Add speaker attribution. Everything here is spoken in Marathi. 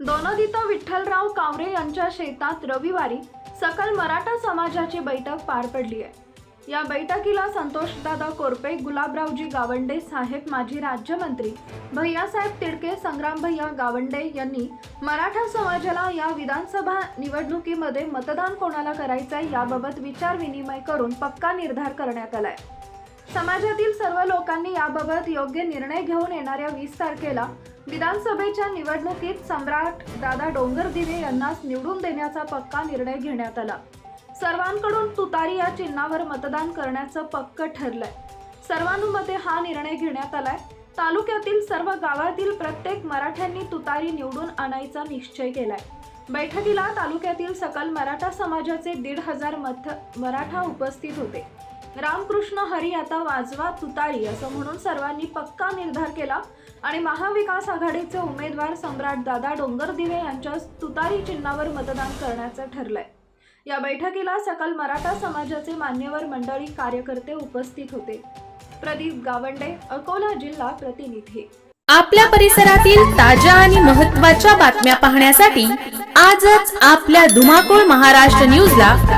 Speaker 1: दोनोदित विठ्ठलराव कावरे यांच्या शेतात रविवारी सकल मराठा समाजाची बैठक पार पडली आहे. या बैठकीला संतोषदादा कोरपे गुलाबरावजी गावंडे साहेब माजी राज्यमंत्री भैयासाहेब तिडके संग्राम भैया गावंडे यांनी मराठा समाजाला या विधानसभा निवडणुकीमध्ये मतदान कोणाला करायचं आहे याबाबत विचार विनिमय करून पक्का निर्धार करण्यात आलाय. समाजातील सर्व लोकांनी याबाबत योग्य निर्णय घेऊन येणाऱ्या वीस तारखेला विधानसभेच्या निवडणुकीत सम्राट दादा डोंगरदिवे यांनाच निवडून देण्याचा पक्का निर्णय घेण्यात आला. सर्वांकडून तुतारी या चिन्हावर मतदान करण्याचं पक्क ठरलंय. सर्वानुमते हा निर्णय घेण्यात आलाय. तालुक्यातील सर्व गावातील प्रत्येक मराठ्यांनी तुतारी निवडून आणायचा निश्चय केलाय. बैठकीला तालुक्यातील सकल मराठा समाजाचे दीड हजार मथ मराठा उपस्थित होते. रामकृष्ण हरी आता वाजवा तुतारी असं म्हणून सर्वांनी पक्का निर्धार केला. आणि महाविकास आघाडीचे उमेदवार सम्राट दादा डोंगरदिवे यांच्या तुतारी चिन्हावर मतदान करण्याचं ठरलंय. या बैठकीला सकल मराठा समाजाचे मान्यवर मंडळी कार्यकर्ते उपस्थित होते. प्रदीप गावंडे अकोला जिल्हा प्रतिनिधी.
Speaker 2: आपल्या परिसरातील ताज्या आणि महत्त्वाच्या बातम्या पाहण्यासाठी आजच आपल्या धुमाकूळ महाराष्ट्र न्यूजला